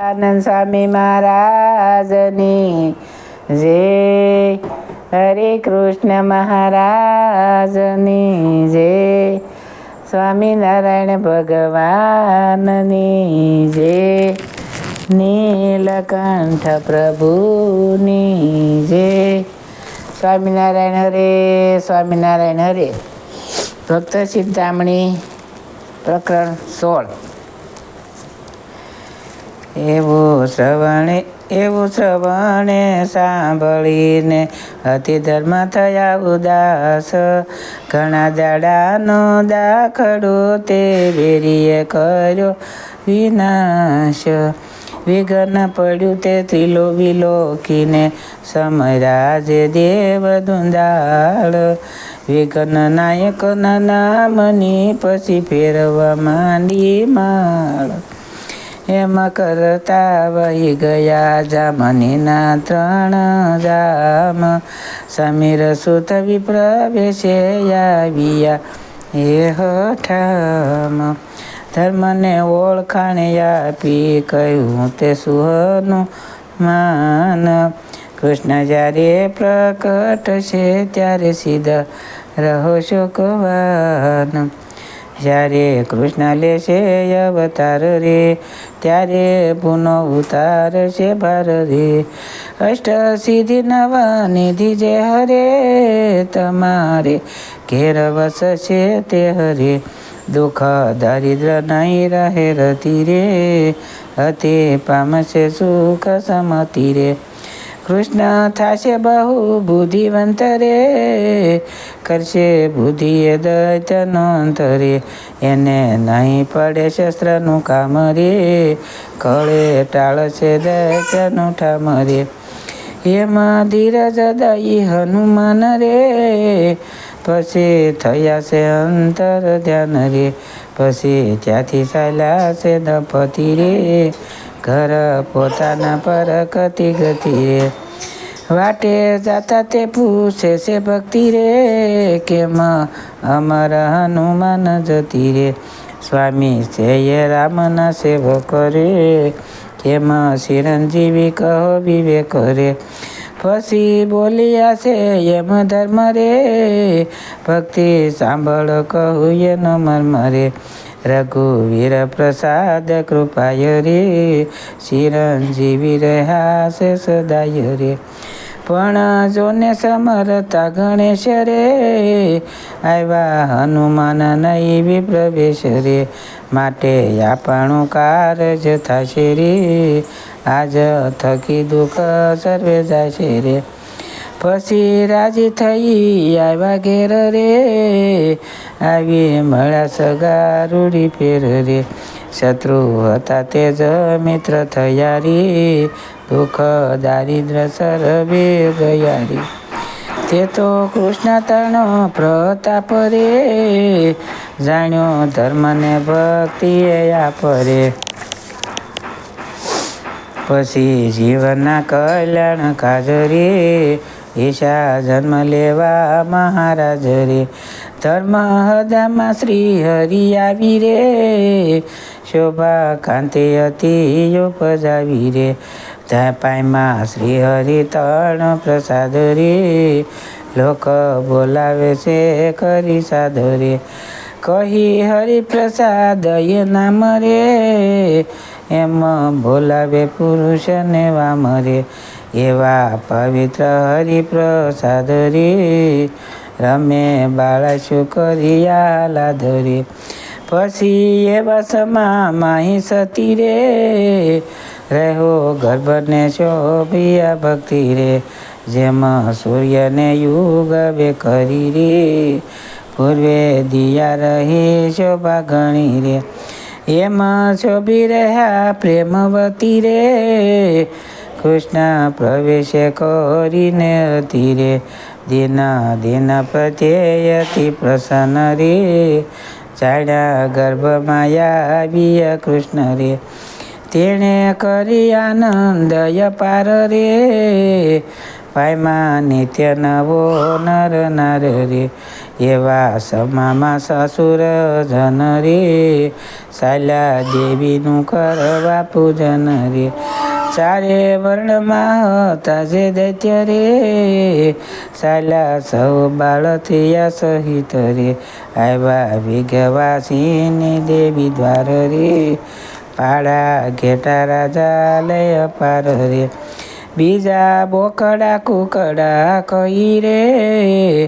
આનંદ સ્વામી મહારાજની. જય હરે કૃષ્ણ મહારાજની. જય સ્વામિનારાયણ ભગવાનની. જય નીલકંઠ પ્રભુની. જય સ્વામિનારાયણ હરે સ્વામિનારાયણ હરે. ભક્ત ચિંતામણી પ્રકરણ સોળ. એવું શ્રવણે એવું શ્રવણે સાંભળીને અતિ ધર્મ થયા ઉદાસ. ઘણા દાડાનો દાખડો તે વેરીએ કર્યો વિનાશ. વિઘ્ન પડ્યું તે ત્રિલો વિલોકીને સમરાજે દેવ દુંદાળ. વિઘ્ન નાયકના નામની પછી ફેરવા માંડી માળ. એમાં કરતા વહી ગયા જામનીના ત્રણ જામ સમીર સુત વિપ્રવેશે આવ્યા એ હઠામ ધર્મને ઓળખાણે આપી કહ્યું તે સુહનું માન કૃષ્ણ જ્યારે પ્રકટ છે ત્યારે સીધા રહો શોકવાન. જ્યારે કૃષ્ણ લેશે અવતાર રે, ત્યારે પુનઃ ઉતાર છે ભાર રે. અષ્ટ સિદ્ધિ નવા નિધિ જે હરે, તમારે ઘેર વસશે તે હરે. દુઃખ દારિદ્ર નહીં રહે રતી રે અતિ પામશે સુખ સમતિ રે. કૃષ્ણ થશે બહુ બુદ્ધિવંત રે કરશે બુદ્ધિએ દૈત્યનો અંતરે એને નહીં પડે શસ્ત્રનું કામ રે, કળે ટાળશે દૈત્યનું ઠામ રે. એમાં ધીરજ દઈ હનુમાન રે, પછી થયા છે અંતર ધ્યાન રે, પછી ત્યાંથી ચાલ્યા છે દપતિ રે. ઘર પોતાના પર કતિ ગતિ રે. વાટે જાતા તે પૂછે છે, ભક્તિ રે, કેમ અમર હનુમાન જતી રે? સ્વામી છે એ રામના સેવક રે. કેમ ચિરંજીવી કહો વિવેક રે? પછી બોલ્યા છે, એમ ધર્મ રે. ભક્તિ સાંભળ કહું એનો મર્મ રે. રઘુવીર પ્રસાદ કૃપાય રે ચિરંજીવી રહ્યા છે સદાય રે પણ જોને સમરતા ગણેશ રે આવ્યા હનુમાન નહીં વિપ્રવેશ રે માટે આપણું કારજ થશે રે આજ થકી દુઃખ સર્વે જશે રે પછી રાજી થઈ આવ્યા ઘેર રે આવી મળ્યા સગા રૂડી ફેર રે શત્રુ હતા તે જ મિત્ર થયા રે દુઃખ દારિદ્ર સર્વે ગયા રે તે તો કૃષ્ણ તણો પ્રતાપ રે જાણ્યો ધર્મને ભક્તિએ આપરે પછી જીવનના કલ્યાણ કાજ રે ઈશા જન્મ લેવા મહારાજ રે. ધર્મ હદામાં શ્રી હરિ આવી રે. શોભા કાંતિ હતી ઉપજાવી રે. પાયમાં શ્રી હરિ તણ પ્રસાદ રે. લોક બોલાવે છે કરી સાદ રે. કહી હરિપ્રસાદ એ નામ રે. એમ ભોલાવે પુરુષને વામ રે એવા પવિત્ર હરિપ્રસાદ રે. રમે બાળા શુકરિયા લાધરે. પછી એવા સમા માહી સતી રે. રહો ગર્ભને શોભિયા ભક્તિ રે. જેમાં સૂર્યને યુગ બે કરી રે. પૂર્વે દિયા રહી શોભા ગણી રે. એમાં શોભી રહ્યા પ્રેમવતી રે. કૃષ્ણ પ્રવેશ કરીને હતી રે દિન દિન પ્રત્યે અતિ પ્રસન્ન રે. ચાડ્યા ગર્ભમાં આવ્યા કૃષ્ણ રે. તેણે કરી આનંદ અપાર રે. પાયમાં નિત્ય નવો નર નર રે. એવા સમામાં સસુર જન રે. સાલા દેવીનું કરવા પૂજન રે. ચારે વર્ણમાં હતા જે દૈત્ય રે. સાલા સૌ બાળ થયા સહિત રે. આવ્યા વિઘવાસીની દેવી દ્વાર રે. પાડા ઘેટા રાજા લય પાર રે. બીજા બોકડા કુકડા કહી રે?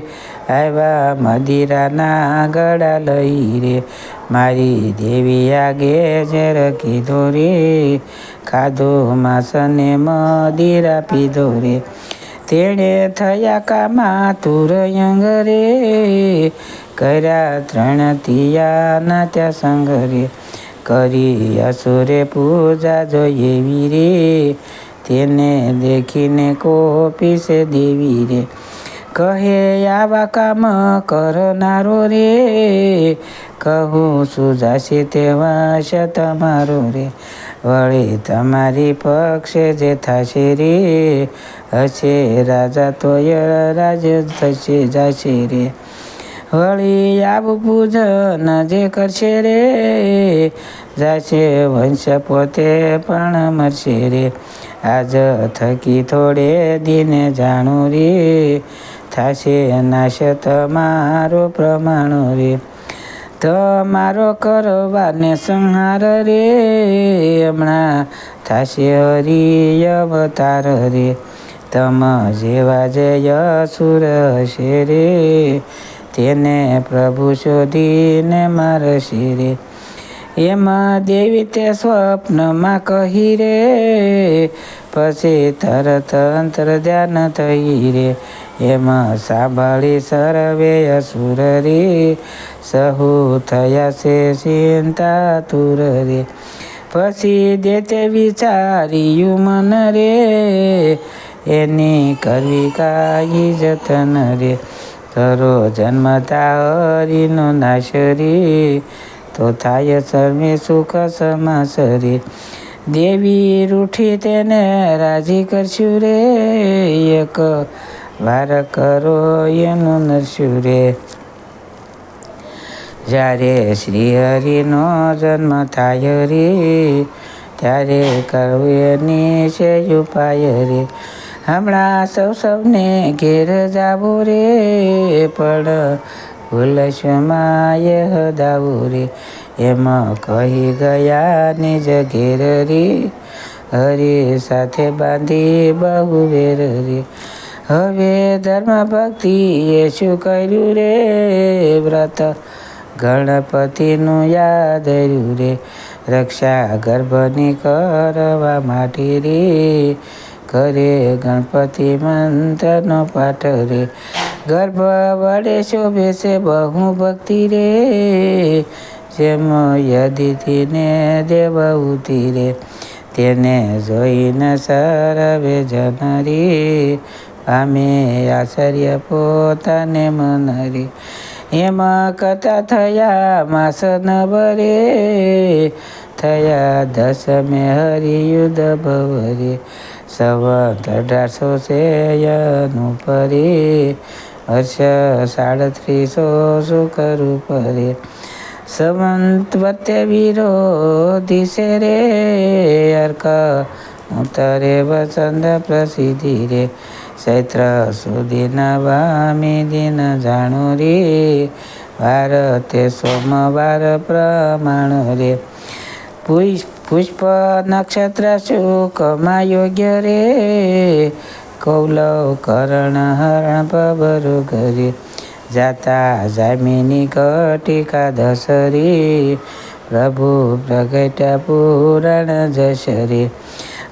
આવ્યા મદિરાના ગળા લઈ રે. મારી દેવી આગે ઝેર કીધો રે. ખાધો માસને મદિરા પીધો રે. તેણે થયા કામા તુરયંગ રે. કર્યા ત્રણ તિયાના ત્યાં સંગ રે. કરી અસુરે પૂજા જોઈએ રે તેને દેખીને કોપી છે દેવી રે. કહે, આવા કામ કરનારો રે. કહું, સુજાશે તેવા છે તમારો રે. વળી તમારી પક્ષે જે થશે રે. હશે રાજા તોય રાજ થશે, જશે રે. વળી આવું પૂજન જે કરશે રે. જશે વંશ પોતે પણ મરશે રે. આજ થકી થોડે દિને જાણું રે. થશે નાશ તમારો પ્રમાણ રે. તમારો કરવાને સંહાર રે. હમણાં થશે હરી અવતાર રે. તમ જેવા જય સુર હશે રે. તેને પ્રભુ શોધીને મારશે રે. એમાં દેવી તે સ્વપ્નમાં કહી રે, પછી તરત અંતર ધ્યાન થઈ રે. એમાં સાંભળી સરવે અસુર રે સહુ થયા છે ચિંતા તુર રે. પછી દેતે વિચાર્યું મન રે, એની કરવી કાઈ જતન રે. તરો જન્મતા હરિનો નાશ તો થાય સર્વે સુખ સમાસરી. દેવી રૂઠી તેને રાજી કરશું રે, એક વાર કરો એનું નરશું રે. જ્યારે શ્રી હરિનો જન્મ થાય રે, ત્યારે કરવું એની છે ઉપાય રે. હમણાં સૌ સૌને ઘેર જાવું રે, પણ ભૂલશમાય હદાવું એમાં કહી ગયા નિજ ઘેરરી. હરી સાથે બાંધી બહુ વેર રે હવે ધર્મ ભક્તિ એ શું કર્યું રે વ્રત. ગણપતિનું યાદ રહ્યું રે. રક્ષા ગર્ભની કરવા માટે રે. કરે ગણપતિ મંત્રનો પાઠ રે. ગર્ભ વડે શોભે છે બહુ ભક્તિ રે. જેમ યદિથીને દેવહૂતિ રે. તેને જોઈને સર્વે જન રે પામે આશ્ચર્ય પોતાને મનરી. એમાં કથા થયા માસ નવરે થયા દસમે હરિયુદ્ધ ભવરે. સવત અઢારસો છે પરે. વર્ષ સાડત્રીસો સુકરું પરે સંવંત વતે વિરોધી છે રે, અર્ક ઉતરે વસંત પ્રસિદ્ધિ રે. ચૈત્ર સુધીના વામી દિન જાણો રે ભારતે સોમવાર પ્રમાણ રે. પુષ્પ નક્ષત્ર શુકમાં યોગ્ય રે કૌલવ કરણ હરણ પબરુ ઘરી. જાતા જામિની કટિકા દસરી પ્રભુ પ્રગટ પૂરણ જશરી.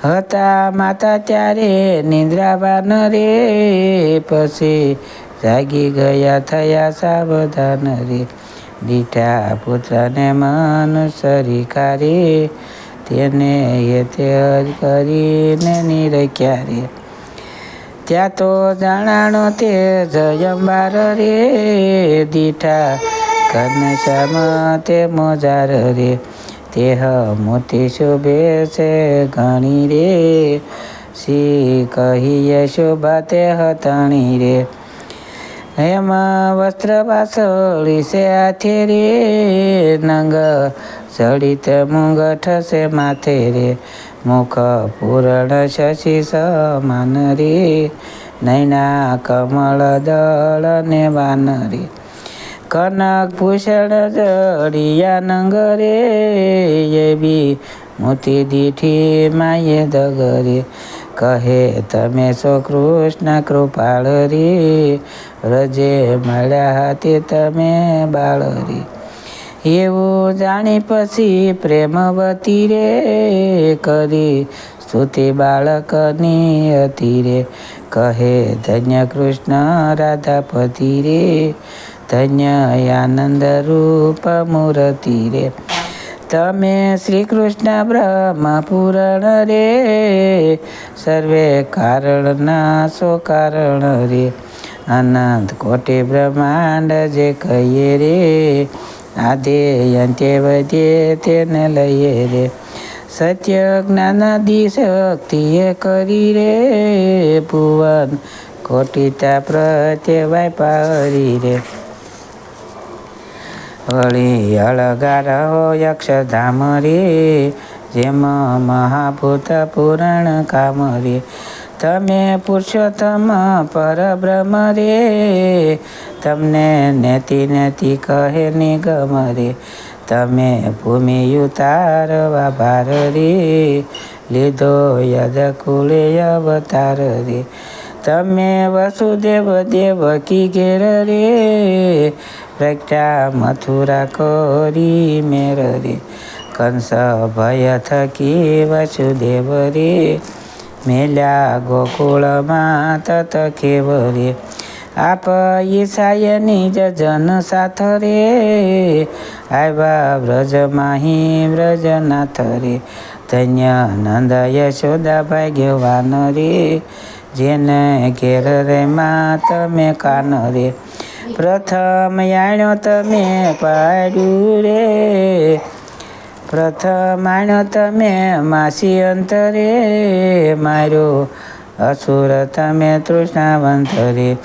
હતા માતા ત્યારે નિંદ્રાવાન રે. પછી જાગી ગયા થયા સાવધાન રે. દીઠા પુત્રને મનુસરી કારી તેને એ તે કરીને નિરખ્યા રે. ત્યાં તો જાણાણો તે જયંબાર રે દીઠા ઘનશ્યામ તે મોજાર રે. તેહ મોતી શોભે છે ઘણી રે. સી કહીએ શોભા તે હતણી રે. એમાં વસ્ત્ર પાસળી છે હાથે રે. નંગ જડિત મુંગઠ છે માથે રે. મુખ પૂરણ શશી સમાન રે, નૈના કમળ દળ ને વાનરી કનક ભૂષણ જડિયા નંગ રે એવી મોતી દીઠી માયે દગરે કહે, તમે સો કૃષ્ણ કૃપાળ રે, રજે મળ્યા હાથે તમે બાળ રે. એવું જાણી પછી પ્રેમવતી રે કરી. સ્તુતિ બાળકની હતી રે. કહે, ધન્ય કૃષ્ણ રાધાપતિ રે. ધન્ય આનંદ રૂપ મૂર્તિ રે. તમે શ્રી કૃષ્ણ બ્રહ્મ પુરાણ રે. સર્વે કારણના સો કારણ રે. અનંત કોટી બ્રહ્માંડ જે કહીએ રે. આદે અંત્ય વધ્યે તેને લઈએ રે સત્ય જ્ઞાનાદિ શક્તિએ કરી રે ભુવન કોટિતા પ્રત્યવાય પારી રે વળી અળગાર યક્ષધામ રે જેમ મહાભૂત પુરાણ કામ રે તમે પુરુષોત્તમ પરબ્રહ્મ રે, તમને નેતિ નેતિ કહે નિગમ રે. તમે ભૂમિ ઉતારવા ભાર રે, લીધો યદ કુળે અવતાર રે. તમે વસુદેવ દેવકી ઘેર રે, પ્રગટા મથુરા કરી મેર રે. કંસ ભય થકી વસુદેવ રે મેલ્યા ગોકુળમાં તત કેવરે. આપ ઈસાયની જન સાથ રે આવ્યા વ્રજ માહી વ્રજનાથ રે ધન્ય નંદ યશોદા ભાગ્યવાન રે. જેને ઘેર રે માં તમે કાન રે. પ્રથમ આણ્યો તમે પાડ્યું રે. પ્રથમ આણ્યો તમે માસી અંતરે માર્યો અસુર તમે તૃષ્ણાવંત રે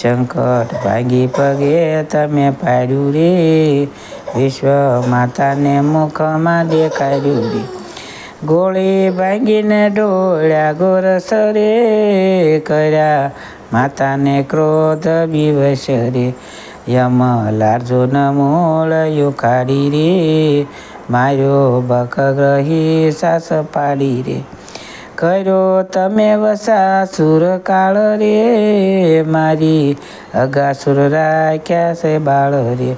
સંકટ ભાગી પગે તમે પાડ્યું રે. વિશ્વ માતાને મુખમાં દેખાડ્યું રે. ગોળી ભાંગીને ડોળ્યા ગોરસ રે કર્યા માતાને ક્રોધ વિવશ રે યમ લાર્જુન મોળ યુખાડી રે. માર્યો બકગ્રહી સાસ પાડી રે. કર્યો તમે વસા સુર કાળ રે, મારી અગાસુર રાખ્યા છે બાળ રે.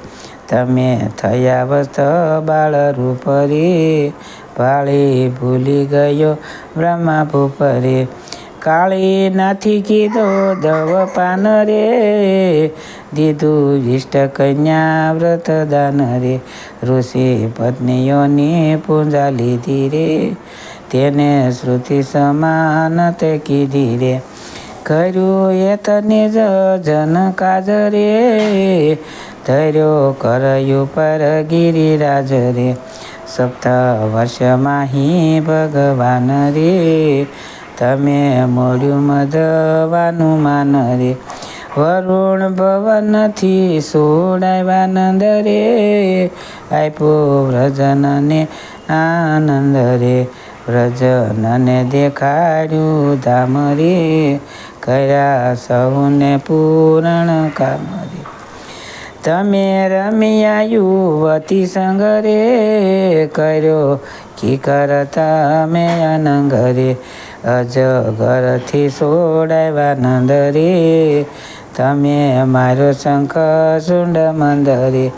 તમે થયા વસ્ત બાળ રૂપ રે ભાળી ભૂલી ગયો બ્રહ્મા ભૂપ રે. કાળી નાથી કીધો ધવ પાન રે, દીધું ઇષ્ટ કન્યા વ્રત દાન રે. ઋષિ પત્નીઓની પૂજા લીધી રે, તેને શ્રુતિ સમાન તે કીધી રે. કર્યું એ તને જન કાજ રે, ધર્યો કરયું પર ગિરિરાજ રે. સપ્ત વર્ષમાં હિ ભગવાન રે તમે મળ્યું મધવાનું માન રે. વરુણ ભવનથી સોડાવાનંદ રે. આપ્યો વ્રજનને આનંદ રે. વ્રજનને દેખાડ્યું ધામ રે. કર્યા સૌને પૂરણ કામ રે. તમે રમ્યા યુવતી સંગ રે. કર્યો કી કરતા મેં અનંગ રે. અજગરથી સોડાવ્યા નંદરી. તમે મારો શંખ સુંડ મંદરી.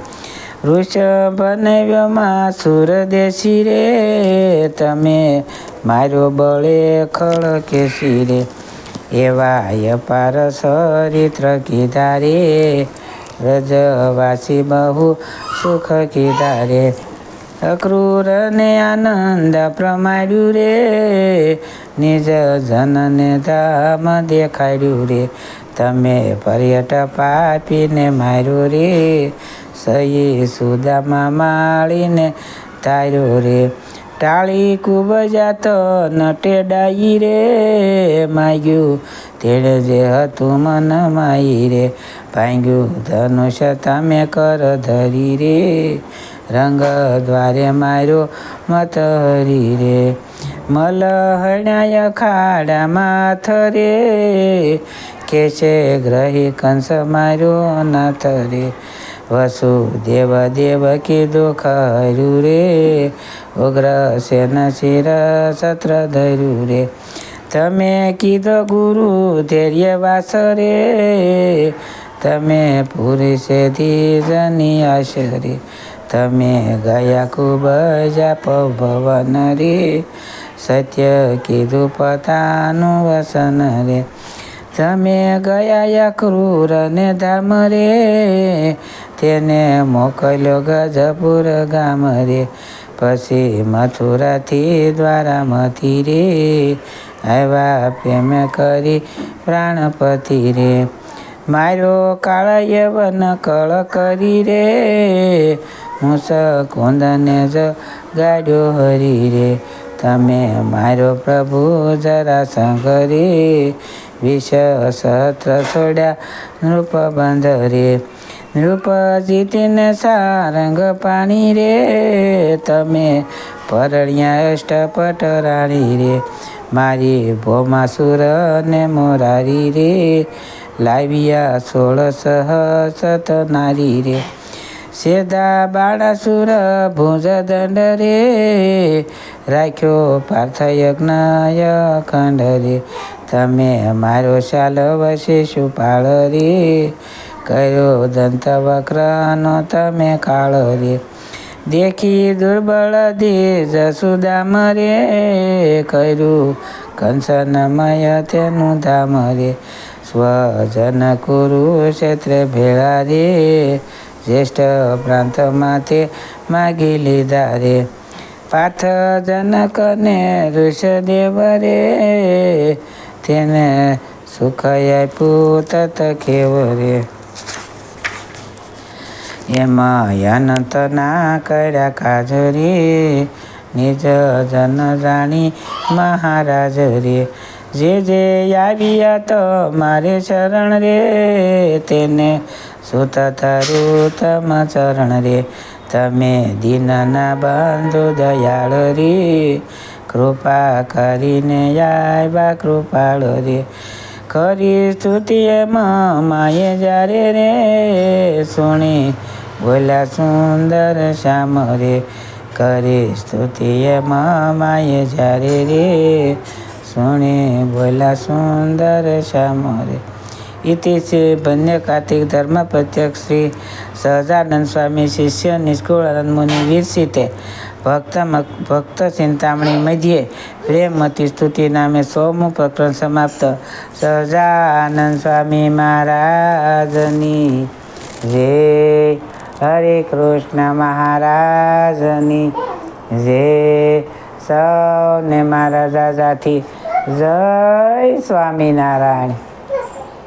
વૃષભમાં સુર દેશી રે. તમે મારો બળે ખળ કેસી રે. એવા અપાર ચરિત્ર કીધા રે વ્રજવાસી બહુ સુખ કીધા રે અક્રૂર ને આનંદ પ્રમાડ્યું રે નિજ જનને ધામ દેખાડ્યું રે તમે પર્યટ પાપીને માર્યું રે સહી સુદામાં માળીને તાર્યો રે ટાળી ખૂબ જાત નટે ડાઈ રે માગ્યું તેડે જે હતું મન માઈ રે ભાંગ્યું ધનુષ તમે કર ધરી રે રંગ દ્વારે માર્યો મત હરી રે. મલહણાય રે કે છે ગ્રહી કંસ માર્યો નાથ રે. વસુદેવ દેવ કીધું ખરું રે. ઉગ્ર સેન શિર સત્ર ધર્યું રે. તમે કીધો ગુરુ ધૈર્ય વાસ રે. તમે પુરુષેથી જની આશરે. તમે ગયા ખૂબ જાપ ભવન રે? સત્ય કીધું પતાનું વસન રે. તમે ગયા ક્રૂર ને ધામ રે? તેને મોકલ્યો ગજપુર ગામ રે. પછી મથુરાથી દ્વારામતી રે. આવ્યા પ્રેમ કરી પ્રાણપતિ રે. મારો કાળ યવન કળ કરી રે. મુસ કુંદને જ ગાડ્યો હરી રે. તમે મારો પ્રભુ જરા સંગરી વિષ સત્ર છોડ્યા નૃપબંધ રે. નૃપ જીતીને સારંગ પાણી રે. તમે પરણ્યા અષ્ટપટ રાણી રે. મારી ભોમાસુર ને મોરારી રે. લાવ્યા સોળ સહસત નારી રે. સેદા બાળાસુર ભુજ દંડ રે રાખ્યો પાર્થ યજ્ઞ ખંડ રે તમે મારો શાલ વશે સુપાળ રે કર્યો દંત વક્રનો તમે કાળ રે દેખી દુર્બળ દે જસુદામ રે કર્યું કંસનમય તેનું ધામ રે સ્વજન કુરુક્ષેત્રે ભેળા રે જ્યેષ્ઠ પ્રાંતમાં તે માગી લીધા રે પાર્થ જનકને ઋષદેવ રે તેને સુખ આપ્યું તત ખેવ રે એમાં અનંતના કર્યા કાજ રે નિજ જન જાણી મહારાજ રે જે જે આવ્યા તો મારે શરણ રે, તેને સુતા તારું તમા ચરણ રે. તમે દીનના બંધુ દયાળ રે, કૃપા કરીને આવ્યા કૃપાળ રે. કરી સ્તુતિ એમાં માએ જ્યારે રે, સુણી બોલા સુંદર શ્યામ રે. કરી સ્તુતિ એમાં માએ જ્યારે રે સુણી ભોલા સુંદર શ્યામરે ઇતિ શ્રી ભન્ય કાર્તિક ધર્મ પ્રત્યક્ષ શ્રી સહજાનંદ સ્વામી શિષ્ય નિષ્કુળ મુનિ વિરસિતે ભક્ત ભક્ત ચિંતામણી મધ્યે પ્રેમમતી સ્તુતિ નામે સોમું પ્રકરણ સમાપ્ત. સહજાનંદ સ્વામી મહારાજની જય. હરે કૃષ્ણ મહારાજની જય. સૌને મારા જય સ્વામિનારાયણ.